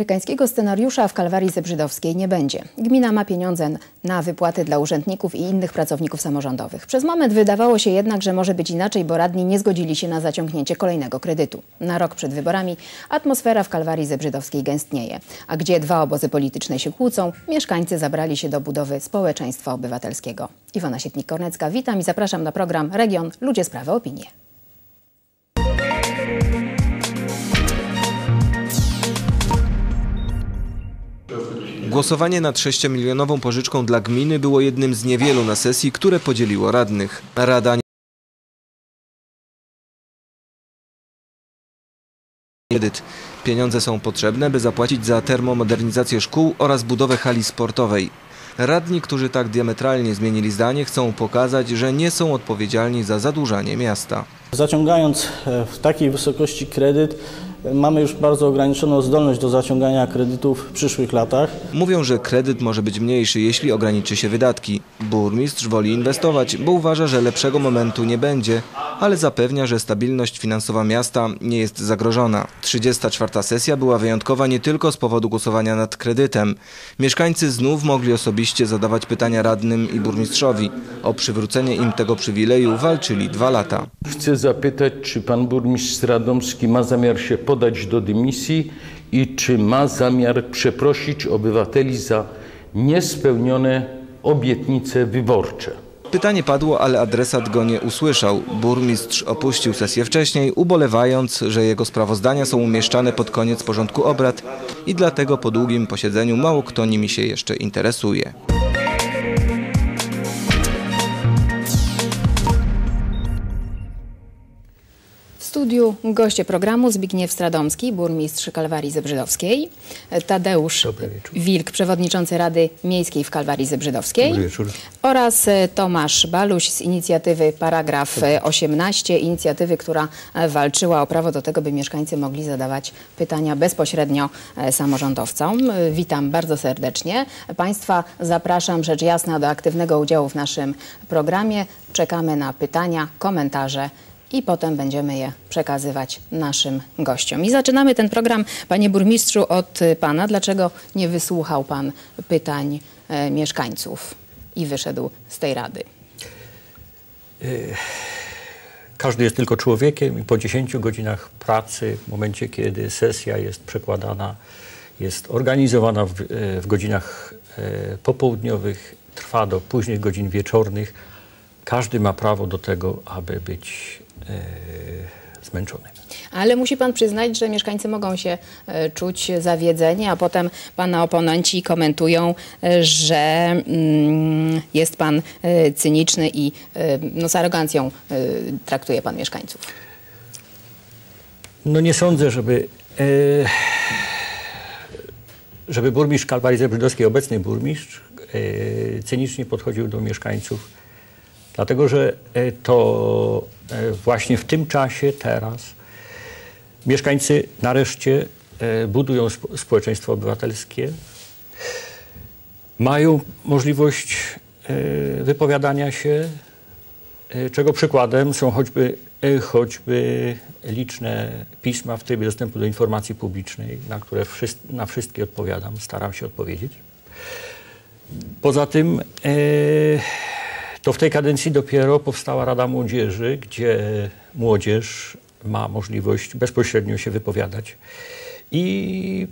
Amerykańskiego scenariusza w Kalwarii Zebrzydowskiej nie będzie. Gmina ma pieniądze na wypłaty dla urzędników i innych pracowników samorządowych. Przez moment wydawało się jednak, że może być inaczej, bo radni nie zgodzili się na zaciągnięcie kolejnego kredytu. Na rok przed wyborami atmosfera w Kalwarii Zebrzydowskiej gęstnieje. A gdzie dwa obozy polityczne się kłócą, mieszkańcy zabrali się do budowy społeczeństwa obywatelskiego. Iwona Sietnik-Kornecka, witam i zapraszam na program Region Ludzie, Sprawy, Opinie. Głosowanie nad 6-milionową pożyczką dla gminy było jednym z niewielu na sesji, które podzieliło radnych. Rada kredyt. Pieniądze są potrzebne, by zapłacić za termomodernizację szkół oraz budowę hali sportowej. Radni, którzy tak diametralnie zmienili zdanie, chcą pokazać, że nie są odpowiedzialni za zadłużanie miasta. Zaciągając e, w takiej wysokości kredyt, mamy już bardzo ograniczoną zdolność do zaciągania kredytów w przyszłych latach. Mówią, że kredyt może być mniejszy, jeśli ograniczy się wydatki. Burmistrz woli inwestować, bo uważa, że lepszego momentu nie będzie, ale zapewnia, że stabilność finansowa miasta nie jest zagrożona. 34. sesja była wyjątkowa nie tylko z powodu głosowania nad kredytem. Mieszkańcy znów mogli osobiście zadawać pytania radnym i burmistrzowi. O przywrócenie im tego przywileju walczyli dwa lata. Chcę zapytać, czy pan burmistrz Radomski ma zamiar się podać do dymisji i czy ma zamiar przeprosić obywateli za niespełnione obietnice wyborcze. Pytanie padło, ale adresat go nie usłyszał. Burmistrz opuścił sesję wcześniej, ubolewając, że jego sprawozdania są umieszczane pod koniec porządku obrad i dlatego po długim posiedzeniu mało kto nimi się jeszcze interesuje. Studiu goście programu Zbigniew Stradomski, burmistrz Kalwarii Zebrzydowskiej, Tadeusz Wilk, przewodniczący Rady Miejskiej w Kalwarii Zebrzydowskiej oraz e, Tomasz Baluś z inicjatywy Paragraf e, 18, inicjatywy, która e, walczyła o prawo do tego, by mieszkańcy mogli zadawać pytania bezpośrednio e, samorządowcom. E, Witam bardzo serdecznie. Państwa zapraszam rzecz jasna do aktywnego udziału w naszym programie. Czekamy na pytania, komentarze i potem będziemy je przekazywać naszym gościom. I zaczynamy ten program, panie burmistrzu, od pana. Dlaczego nie wysłuchał pan pytań e, mieszkańców i wyszedł z tej rady? Każdy jest tylko człowiekiem i po 10 godzinach pracy, w momencie kiedy sesja jest przekładana, jest organizowana w, e, w godzinach e, popołudniowych, trwa do późnych godzin wieczornych, każdy ma prawo do tego, aby być e, zmęczony. Ale musi pan przyznać, że mieszkańcy mogą się e, czuć zawiedzeni, a potem pana oponenci komentują, e, że mm, jest pan e, cyniczny i e, no, z arogancją e, traktuje pan mieszkańców. No nie sądzę, żeby, żeby burmistrz Kalwarii Zebrzydowskiej, obecny burmistrz, cynicznie podchodził do mieszkańców, dlatego że e, to e, właśnie w tym czasie, teraz, mieszkańcy nareszcie e, budują spo- społeczeństwo obywatelskie, mają możliwość wypowiadania się, czego przykładem są choćby, choćby liczne pisma w trybie dostępu do informacji publicznej, na które na wszystkie odpowiadam, staram się odpowiedzieć. Poza tym e, to w tej kadencji dopiero powstała Rada Młodzieży, gdzie młodzież ma możliwość bezpośrednio się wypowiadać i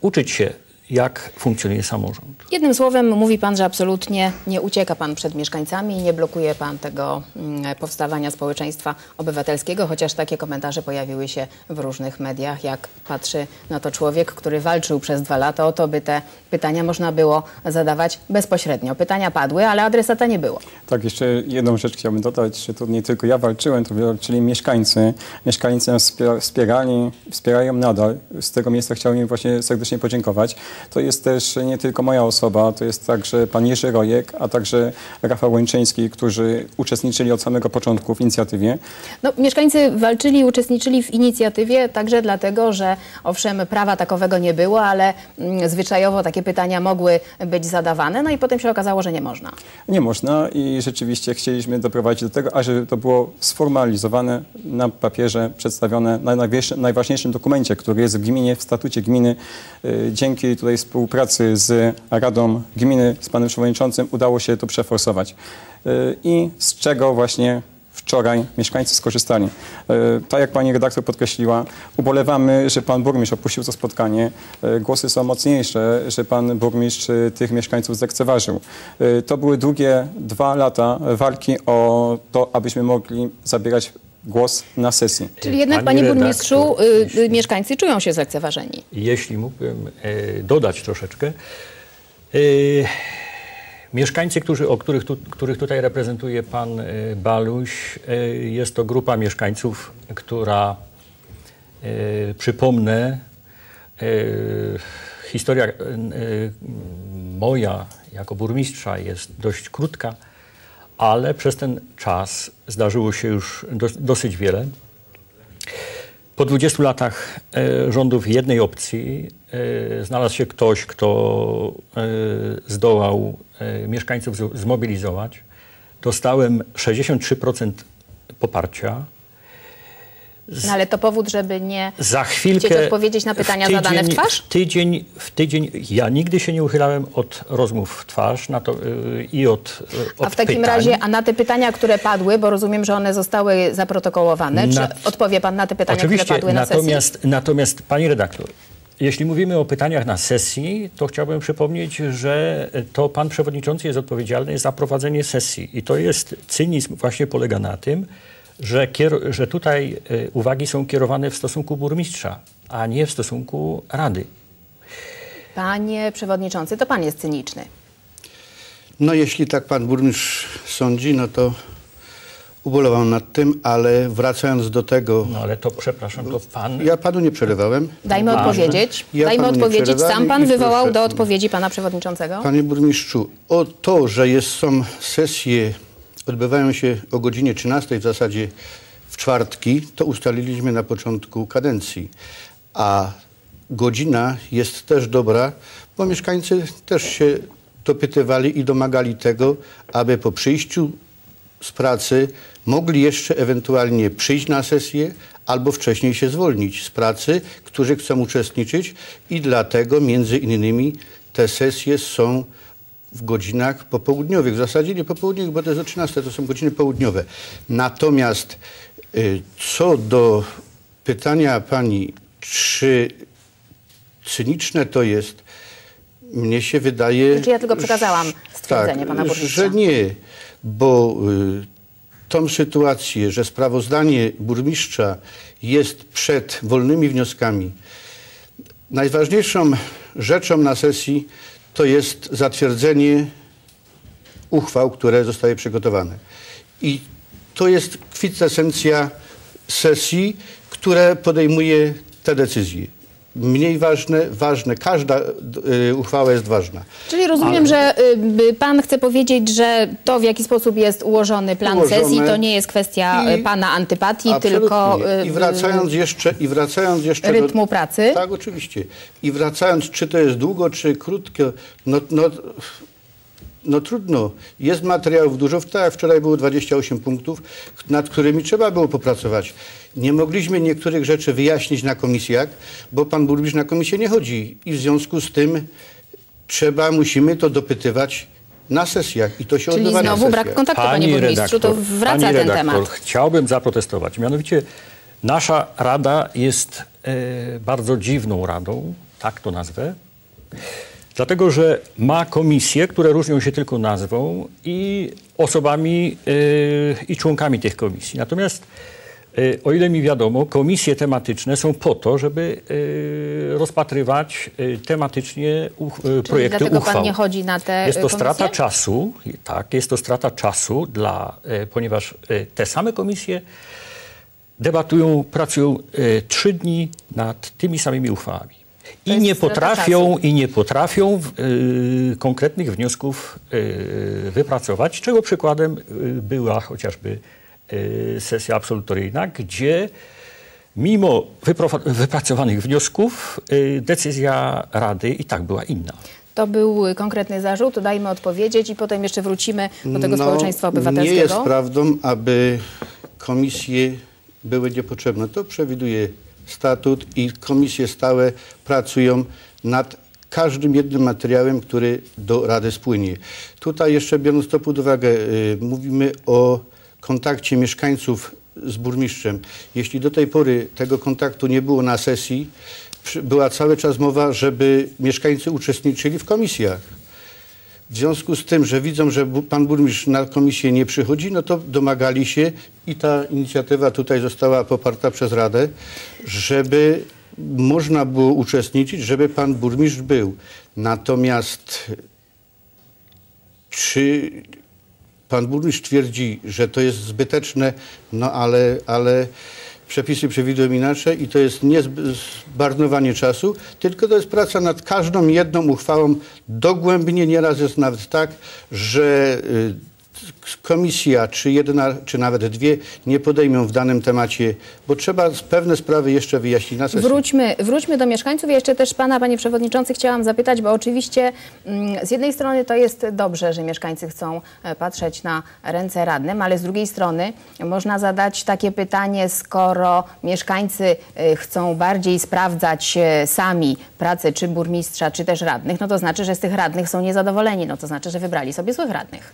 uczyć się, jak funkcjonuje samorząd. Jednym słowem mówi pan, że absolutnie nie ucieka pan przed mieszkańcami i nie blokuje pan tego mm, powstawania społeczeństwa obywatelskiego, chociaż takie komentarze pojawiły się w różnych mediach, jak patrzy na to człowiek, który walczył przez dwa lata o to, by te pytania można było zadawać bezpośrednio. Pytania padły, ale adresata nie było. Tak, jeszcze jedną rzecz chciałbym dodać, że to nie tylko ja walczyłem, to walczyli mieszkańcy. Mieszkańcy nas wspiera- wspierali, wspierają nadal. Z tego miejsca chciałbym im właśnie serdecznie podziękować. To jest też nie tylko moja osoba, to jest także pan Jerzy Rojek, a także Rafał Łęczyński, którzy uczestniczyli od samego początku w inicjatywie. No, mieszkańcy walczyli i uczestniczyli w inicjatywie także dlatego, że owszem, prawa takowego nie było, ale mm, zwyczajowo takie pytania mogły być zadawane, no i potem się okazało, że nie można. Nie można i rzeczywiście chcieliśmy doprowadzić do tego, ażeby to było sformalizowane na papierze, przedstawione na najważniejszym dokumencie, który jest w gminie, w statucie gminy. Y, Dzięki tutaj współpracy z Radą Gminy, z panem przewodniczącym udało się to przeforsować. Y, I z czego właśnie wczoraj mieszkańcy skorzystali. E, Tak jak pani redaktor podkreśliła, ubolewamy, że pan burmistrz opuścił to spotkanie. E, Głosy są mocniejsze, że pan burmistrz e, tych mieszkańców zlekceważył. E, To były długie dwa lata walki o to, abyśmy mogli zabierać głos na sesji. Czyli jednak, Pani panie redaktor, burmistrzu, y, y, jeśli- mieszkańcy czują się zlekceważeni. Jeśli mógłbym e, dodać troszeczkę. E, mieszkańcy, którzy, o których, tu, których tutaj reprezentuje pan e, Baluś, jest to grupa mieszkańców, która, przypomnę, historia moja jako burmistrza jest dość krótka, ale przez ten czas zdarzyło się już dos, dosyć wiele. Po 20 latach e, rządów jednej opcji e, znalazł się ktoś, kto e, zdołał mieszkańców zmobilizować. Dostałem 63% poparcia. No, ale to powód, żeby nie Za chwilkę. odpowiedzieć na pytania tydzień, zadane w twarz? W tydzień, w tydzień. Ja nigdy się nie uchylałem od rozmów w twarz na to, y, i od, y, od A w takim pytań. razie, a na te pytania, które padły, bo rozumiem, że one zostały zaprotokołowane, Na- czy odpowie pan na te pytania, Oczywiście, które padły na natomiast, sesji? natomiast pani redaktor, jeśli mówimy o pytaniach na sesji, to chciałbym przypomnieć, że to pan przewodniczący jest odpowiedzialny za prowadzenie sesji. I to jest cynizm właśnie polega na tym, że, kier- że tutaj y, uwagi są kierowane w stosunku burmistrza, a nie w stosunku rady. Panie przewodniczący, to pan jest cyniczny. No jeśli tak pan burmistrz sądzi, no to ubolewam nad tym, ale wracając do tego, No ale to, przepraszam, to pan... ja panu nie przerywałem. Dajmy Ważne. odpowiedzieć. Ja Dajmy odpowiedzieć. Sam pan wywołał proszę. do odpowiedzi pana przewodniczącego. Panie burmistrzu, o to, że jest, są sesje, odbywają się o godzinie 13 w zasadzie w czwartki, to ustaliliśmy na początku kadencji. A godzina jest też dobra, bo mieszkańcy też się dopytywali i domagali tego, aby po przyjściu z pracy mogli jeszcze ewentualnie przyjść na sesję albo wcześniej się zwolnić z pracy, którzy chcą uczestniczyć i dlatego między innymi te sesje są w godzinach popołudniowych. W zasadzie nie popołudniowych, bo to jest o 13, to są godziny południowe. Natomiast y, co do pytania pani, czy cyniczne to jest, mnie się wydaje... Znaczy ja tylko przekazałam stwierdzenie tak, pana burmistrza. że nie, bo y, tą sytuację, że sprawozdanie burmistrza jest przed wolnymi wnioskami, najważniejszą rzeczą na sesji to jest zatwierdzenie uchwał, które zostały przygotowane. I to jest kwintesencja sesji, które podejmuje te decyzje. Mniej ważne, ważne. Każda y, uchwała jest ważna. Czyli rozumiem, że y, pan chce powiedzieć, że to w jaki sposób jest ułożony plan Ułożone. sesji, to nie jest kwestia I- y, pana antypatii, Absolutnie. tylko y, I wracając jeszcze, i wracając jeszcze rytmu do, pracy. Tak, oczywiście. I wracając, czy to jest długo, czy krótko, no, no, no trudno. Jest materiałów dużo. Tak jak wczoraj było 28 punktów, nad którymi trzeba było popracować. Nie mogliśmy niektórych rzeczy wyjaśnić na komisjach, bo pan burmistrz na komisję nie chodzi. I w związku z tym trzeba, musimy to dopytywać na sesjach. I to się Czyli odbywa na znowu brak kontaktu, panie burmistrzu, to wraca pani ten redaktor, temat. Chciałbym zaprotestować. Mianowicie nasza rada jest e, bardzo dziwną radą, tak to nazwę. Dlatego, że ma komisje, które różnią się tylko nazwą i osobami e, i członkami tych komisji. Natomiast e, o ile mi wiadomo, komisje tematyczne są po to, żeby e, rozpatrywać e, tematycznie uch, e, Czyli projekty dlatego uchwał. pan nie chodzi na te Jest to komisje? strata czasu, tak, jest to strata czasu, dla, e, ponieważ te same komisje debatują, pracują trzy dni nad tymi samymi uchwałami. I nie potrafią, i nie potrafią y, konkretnych wniosków y, wypracować, czego przykładem y, była chociażby y, sesja absolutoryjna, gdzie mimo wypracowanych wniosków y, decyzja Rady i tak była inna. To był konkretny zarzut, dajmy odpowiedzieć i potem jeszcze wrócimy do tego No, społeczeństwa obywatelskiego. Nie jest prawdą, aby komisje były niepotrzebne. To przewiduje statut i komisje stałe pracują nad każdym jednym materiałem, który do Rady spłynie. Tutaj jeszcze biorąc to pod uwagę, y, mówimy o kontakcie mieszkańców z burmistrzem. Jeśli do tej pory tego kontaktu nie było na sesji, była cały czas mowa, żeby mieszkańcy uczestniczyli w komisjach. W związku z tym, że widzą, że pan burmistrz na komisję nie przychodzi, no to domagali się i ta inicjatywa tutaj została poparta przez Radę, żeby można było uczestniczyć, żeby pan burmistrz był. Natomiast czy pan burmistrz twierdzi, że to jest zbyteczne, no ale, ale przepisy przewidują inaczej i to jest nie zmarnowanie czasu, tylko to jest praca nad każdą jedną uchwałą dogłębnie. Nieraz jest nawet tak, że y, komisja, czy jedna, czy nawet dwie, nie podejmą w danym temacie, bo trzeba pewne sprawy jeszcze wyjaśnić na sesji. Wróćmy, wróćmy do mieszkańców. Ja jeszcze też pana, panie przewodniczący, chciałam zapytać, bo oczywiście mm, z jednej strony to jest dobrze, że mieszkańcy chcą e, patrzeć na ręce radnym, ale z drugiej strony można zadać takie pytanie, skoro mieszkańcy e, chcą bardziej sprawdzać e, sami pracę czy burmistrza, czy też radnych, no to znaczy, że z tych radnych są niezadowoleni, no to znaczy, że wybrali sobie złych radnych.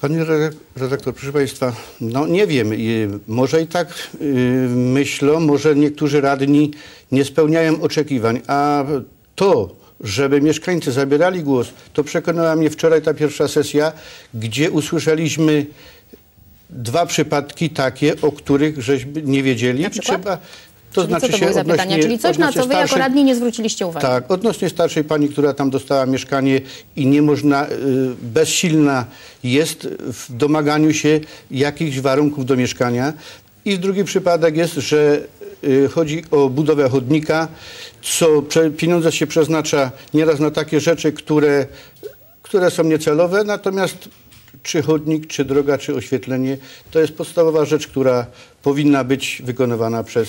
Panie redak- redaktor, proszę Państwa, no nie wiem, y, może i tak y, myślą, może niektórzy radni nie spełniają oczekiwań, a to, żeby mieszkańcy zabierali głos, to przekonała mnie wczoraj ta pierwsza sesja, gdzie usłyszeliśmy dwa przypadki takie, o których żeśmy nie wiedzieli. Trzeba, to Czyli znaczy co to były za pytania? Czyli coś, na co wy jako radni nie zwróciliście uwagi? tak, odnośnie starszej pani, która tam dostała mieszkanie i nie można, y, bezsilna jest w domaganiu się jakichś warunków do mieszkania. I drugi przypadek jest, że y, chodzi o budowę chodnika, co pieniądze się przeznacza nieraz na takie rzeczy, które, które są niecelowe, natomiast czy chodnik, czy droga, czy oświetlenie, to jest podstawowa rzecz, która powinna być wykonywana przez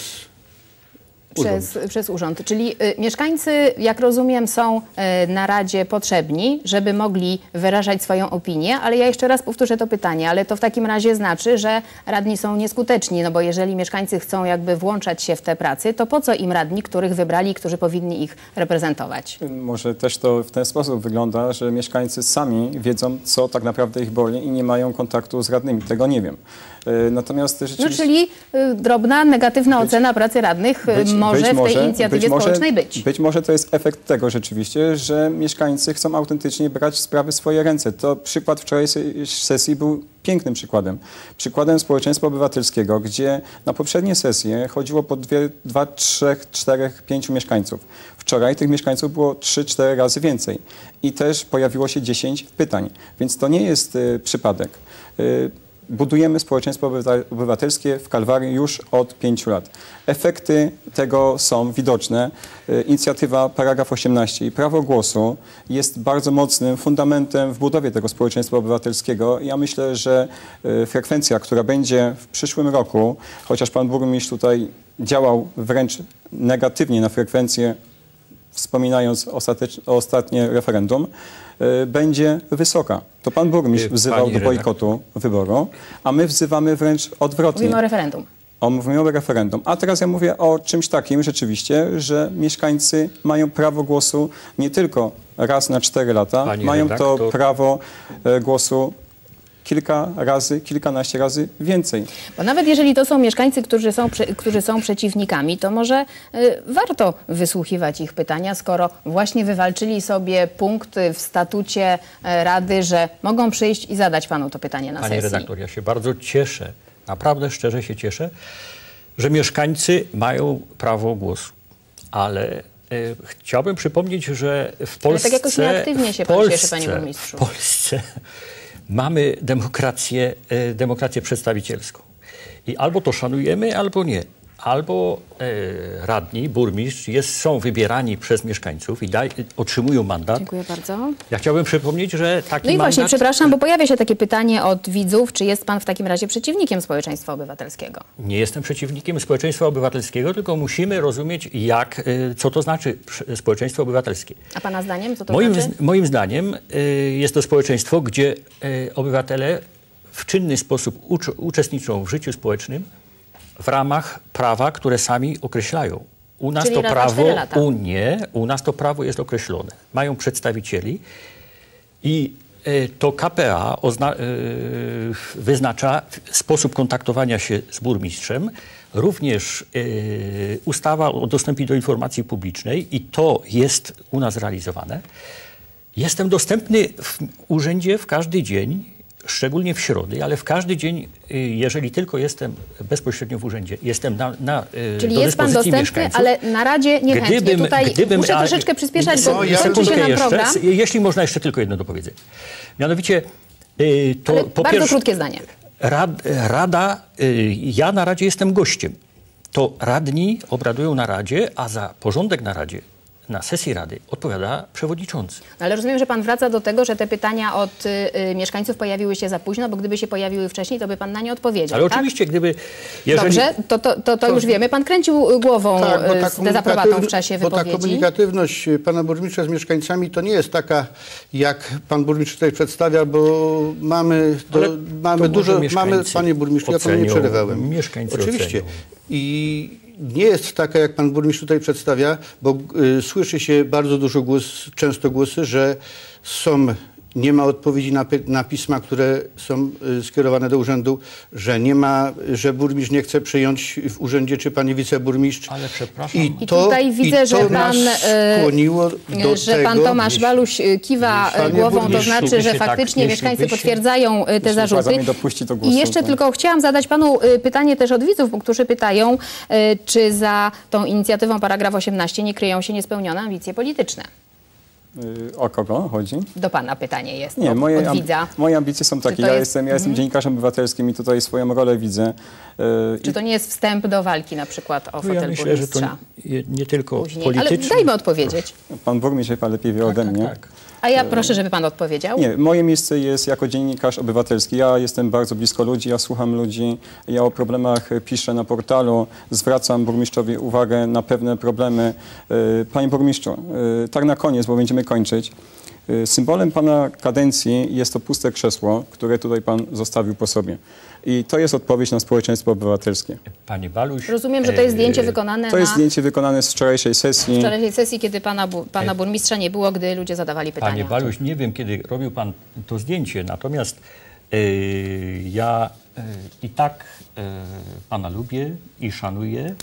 Przez, przez urząd. Czyli y, mieszkańcy, jak rozumiem, są y, na Radzie potrzebni, żeby mogli wyrażać swoją opinię, ale ja jeszcze raz powtórzę to pytanie, ale to w takim razie znaczy, że radni są nieskuteczni, no bo jeżeli mieszkańcy chcą jakby włączać się w te pracy, to po co im radni, których wybrali, którzy powinni ich reprezentować? Może też to w ten sposób wygląda, że mieszkańcy sami wiedzą, co tak naprawdę ich boli i nie mają kontaktu z radnymi. Tego nie wiem. E, Natomiast No rzeczywiście... czyli y, drobna, negatywna ocena pracy radnych y, może w tej inicjatywie może- społecznej być. Być może to jest efekt tego rzeczywiście, że mieszkańcy chcą autentycznie brać sprawy w swoje ręce. To przykład wczorajszej sesji był pięknym przykładem. Przykładem społeczeństwa obywatelskiego, gdzie na poprzednie sesje chodziło po dwie, dwa, trzech, czterech, pięciu mieszkańców. Wczoraj tych mieszkańców było trzy, cztery razy więcej. I też pojawiło się 10 pytań. Więc to nie jest y, przypadek. Y, Budujemy społeczeństwo obywa- obywatelskie w Kalwarii już od pięciu lat. Efekty tego są widoczne. E, Inicjatywa paragraf 18 i prawo głosu jest bardzo mocnym fundamentem w budowie tego społeczeństwa obywatelskiego. Ja myślę, że e, frekwencja, która będzie w przyszłym roku, chociaż pan burmistrz tutaj działał wręcz negatywnie na frekwencję wspominając ostatnie referendum, będzie wysoka. To pan burmistrz Y, wzywał pani do redaktor. bojkotu wyboru, a my wzywamy wręcz odwrotnie. Mówimy o referendum. O, mówimy o referendum. A teraz ja mówię o czymś takim rzeczywiście, że mieszkańcy mają prawo głosu nie tylko raz na cztery lata, Pani mają to redaktor. prawo e, głosu kilka razy, kilkanaście razy więcej. Bo nawet jeżeli to są mieszkańcy, którzy są, którzy są przeciwnikami, to może y, warto wysłuchiwać ich pytania, skoro właśnie wywalczyli sobie punkt w statucie y, Rady, że mogą przyjść i zadać panu to pytanie na Panie sesji. redaktor, ja się bardzo cieszę, naprawdę szczerze się cieszę, że mieszkańcy mają prawo głosu. Ale e, chciałbym przypomnieć, że w Polsce... tak jakoś nieaktywnie się w pan Polsce, cieszy, panie burmistrzu. W Polsce mamy demokrację, e, demokrację przedstawicielską. I albo to szanujemy, albo nie. Albo e, radni, burmistrz jest, są wybierani przez mieszkańców i daj, otrzymują mandat. Dziękuję bardzo. Ja chciałbym przypomnieć, że taki No i właśnie, mandat... przepraszam, bo pojawia się takie pytanie od widzów, czy jest pan w takim razie przeciwnikiem społeczeństwa obywatelskiego? Nie jestem przeciwnikiem społeczeństwa obywatelskiego, tylko musimy rozumieć, jak, y, co to znaczy społeczeństwo obywatelskie. A pana zdaniem, co to Moim, znaczy? moim zdaniem y, jest to społeczeństwo, gdzie y, obywatele w czynny sposób ucz- uczestniczą w życiu społecznym w ramach prawa, które sami określają. U nas Czyli to prawo, u nie, u nas to prawo jest określone. Mają przedstawicieli i e, to KPA e, wyznacza sposób kontaktowania się z burmistrzem, również e, ustawa o dostępie do informacji publicznej i to jest u nas realizowane. Jestem dostępny w urzędzie w każdy dzień, szczególnie w środy, ale w każdy dzień, y, jeżeli tylko jestem bezpośrednio w urzędzie, jestem na, na, y, Czyli do jest pan dostępny, mieszkańców. ale na Radzie niechętnie. Gdybym- Tutaj gdybym- muszę troszeczkę przyspieszać, bo ja- kończy się nam jeszcze, program. jeśli można jeszcze tylko jedno do powiedzenia. Mianowicie y, to Ale po bardzo pierwsze, krótkie zdanie. Rad, rada, ja na Radzie jestem gościem. To radni obradują na Radzie, a za porządek na Radzie, na sesji Rady odpowiada przewodniczący. No, ale rozumiem, że pan wraca do tego, że te pytania od y, y, mieszkańców pojawiły się za późno, bo gdyby się pojawiły wcześniej, to by pan na nie odpowiedział. Ale tak? oczywiście, gdyby... Jeżeli, Dobrze, to, to, to, to już wiemy. Pan kręcił y, głową Tak, z dezaprobatą w czasie Bo ta wypowiedzi. komunikatywność y, pana burmistrza z mieszkańcami to nie jest taka, jak pan burmistrz tutaj przedstawia, bo mamy, do, mamy dużo, mamy, panie burmistrzu, ja panu nie przerywałem. mieszkańcy Oczywiście. ocenią. I nie jest taka, jak pan burmistrz tutaj przedstawia, bo y, słyszy się bardzo dużo głos, często głosy, że są nie ma odpowiedzi na, na pisma, które są y, skierowane do urzędu, że nie ma, że burmistrz nie chce przyjąć w urzędzie, czy pani wiceburmistrz. Ale przepraszam. I tutaj widzę, i to że pan, skłoniło do że tego, pan Tomasz Baluś y, kiwa y, głową, to znaczy, że tak- faktycznie jeśli mieszkańcy się- potwierdzają y, te zarzuty. do I głosu, jeszcze to- tylko chciałam zadać panu y, pytanie też od widzów, bo którzy pytają, y, czy za tą inicjatywą paragraf 18 nie kryją się niespełnione ambicje polityczne. Y, O kogo chodzi? Do pana pytanie jest Nie, moje, od amb- widza. moje ambicje są takie. Ja jest- jestem, ja jestem dziennikarzem obywatelskim i tutaj swoją rolę widzę. Y, Czy to nie jest wstęp do walki na przykład o No fotel ja myślę, że to burmistrza? nie, nie tylko Później. Ale dajmy odpowiedzieć. Pan burmistrz chyba lepiej wie ode mnie. tak. A ja proszę, żeby pan odpowiedział. Nie, moje miejsce jest jako dziennikarz obywatelski. Ja jestem bardzo blisko ludzi, ja słucham ludzi, ja o problemach piszę na portalu, zwracam burmistrzowi uwagę na pewne problemy. Y, Panie burmistrzu, y, tak na koniec, bo będziemy kończyć. Y, Symbolem pana kadencji jest to puste krzesło, które tutaj pan zostawił po sobie. I to jest odpowiedź na społeczeństwo obywatelskie. Panie Baluś... Rozumiem, że to jest e, zdjęcie wykonane To jest na zdjęcie wykonane z wczorajszej sesji. wczorajszej sesji, kiedy pana, bu- pana burmistrza nie było, gdy ludzie zadawali pytania. Panie Baluś, nie wiem, kiedy robił pan to zdjęcie, natomiast e, ja e, i tak e, pana lubię i szanuję.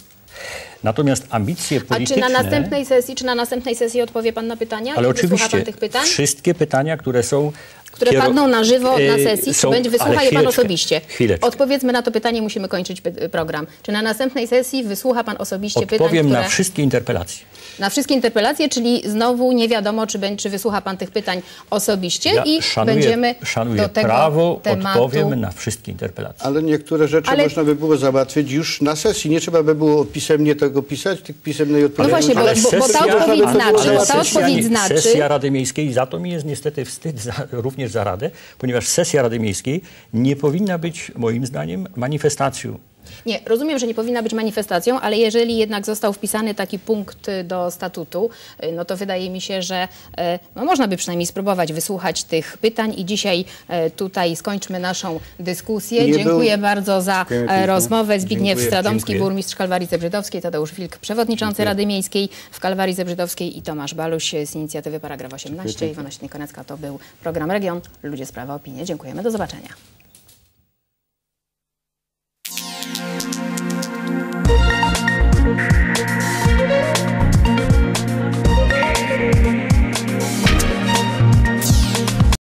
Natomiast ambicje A polityczne... czy na następnej sesji, czy na następnej sesji odpowie pan na pytania? Ale oczywiście tych pytań? wszystkie pytania, które są... Które kierow- padną na żywo na e, sesji, czy są- będzie wysłucha je pan osobiście? Chwileczkę. Odpowiedzmy na to pytanie, musimy kończyć program. Czy na następnej sesji wysłucha pan osobiście pytań, Odpowiem które... na wszystkie interpelacje. Na wszystkie interpelacje, czyli znowu nie wiadomo, czy, będzie, czy wysłucha pan tych pytań osobiście Ja i szanuję, będziemy szanuję do tego prawo, tematu... odpowiem na wszystkie interpelacje. Ale niektóre rzeczy Ale- można by było załatwić już na sesji. Nie trzeba by było pisemnie tego pisać, tych pisemnej No odpowiedzi. właśnie, bo, bo, bo ta sesja- odpowiedź ale- znaczy, ale bo ta sesja, odpowiedź znaczy... Sesja Rady Miejskiej, za to mi jest niestety wstyd za, również za Radę, ponieważ sesja Rady Miejskiej nie powinna być, moim zdaniem, manifestacją. Nie, rozumiem, że nie powinna być manifestacją, ale jeżeli jednak został wpisany taki punkt y, do statutu, y, no to wydaje mi się, że e, no można by przynajmniej spróbować wysłuchać tych pytań i dzisiaj tutaj skończmy naszą dyskusję. Nie był- Dziękuję bardzo za Dziękujemy e, rozmowę. Zbigniew Dziękuję, Stradomski, dziękuję. burmistrz Kalwarii Zebrzydowskiej, Tadeusz Wilk, przewodniczący Rady Miejskiej w Kalwarii Zebrzydowskiej i Tomasz Baluś z inicjatywy Paragraf 18. Iwona Śniekonecka to był program Region. Ludzie, Sprawa, Opinie. Dziękujemy. Do zobaczenia.